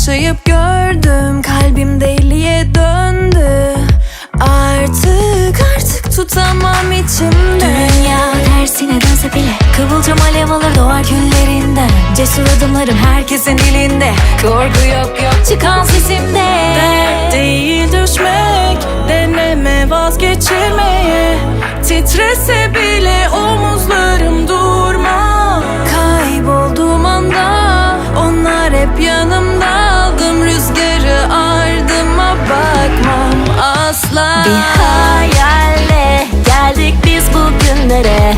yaşayıp gördüm. Kalbim deliye döndü. Artık artık tutamam içimde. Dünya tersine dönse bile. Kıvılcım alev alır doğar küllerinden Cesur adımlarım herkesin dilinde Korku yok yok çıkan sesimde. Dert değil düşmek Deneme vazgeçirmeye. Titrese bile asla. Bir hayalle geldik biz bugünlere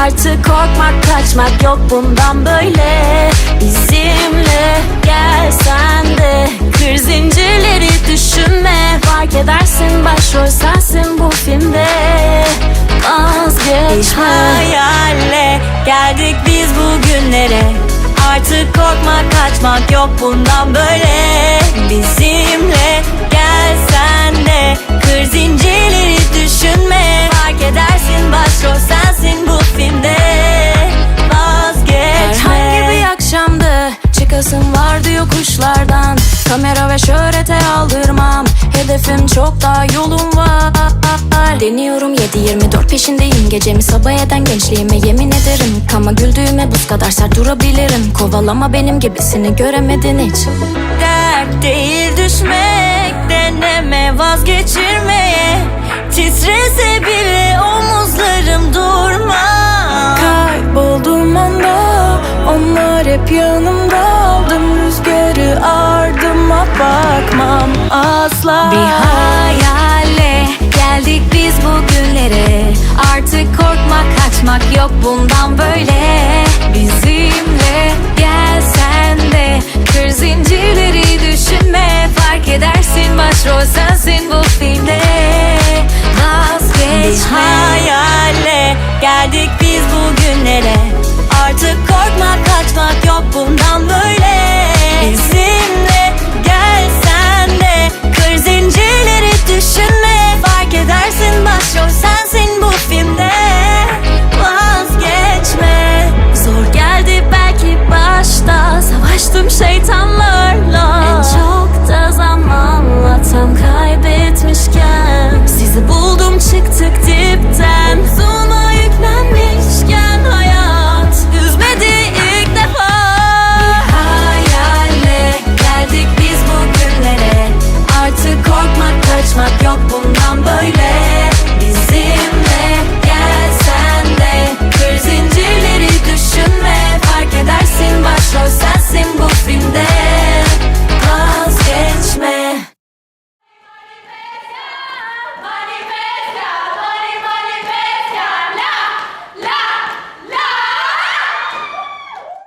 Artık korkmak kaçmak yok bundan böyle. Bizimle gelsen de. Kır zincirleri düşünme. Fark edersin başrol sensin bu filmde. Vazgeçme. Hayalle geldik biz bugünlere Artık korkmak kaçmak yok bundan böyle. Bizimle Çıkasım vardı yokuşlardan. Kamera ve şöhrete aldırmam. Hedefim çok daha yolum var. Deniyorum 7-24 peşindeyim. Gecemi sabah eden gençliğime yemin ederim. Kama güldüğüme buz kadar sert durabilirim. Kovalama benim gibisini göremedin hiç. Dert değil düşmek Deneme vazgeçirmeye. Titrese bile omuzlarım durmaz. Kaybolduğum anda Onlar hep yanımda yok bundan böyle. Bizimle gelsen de. Kır zincirleri düşünme Fark edersin. Başrol sensin bu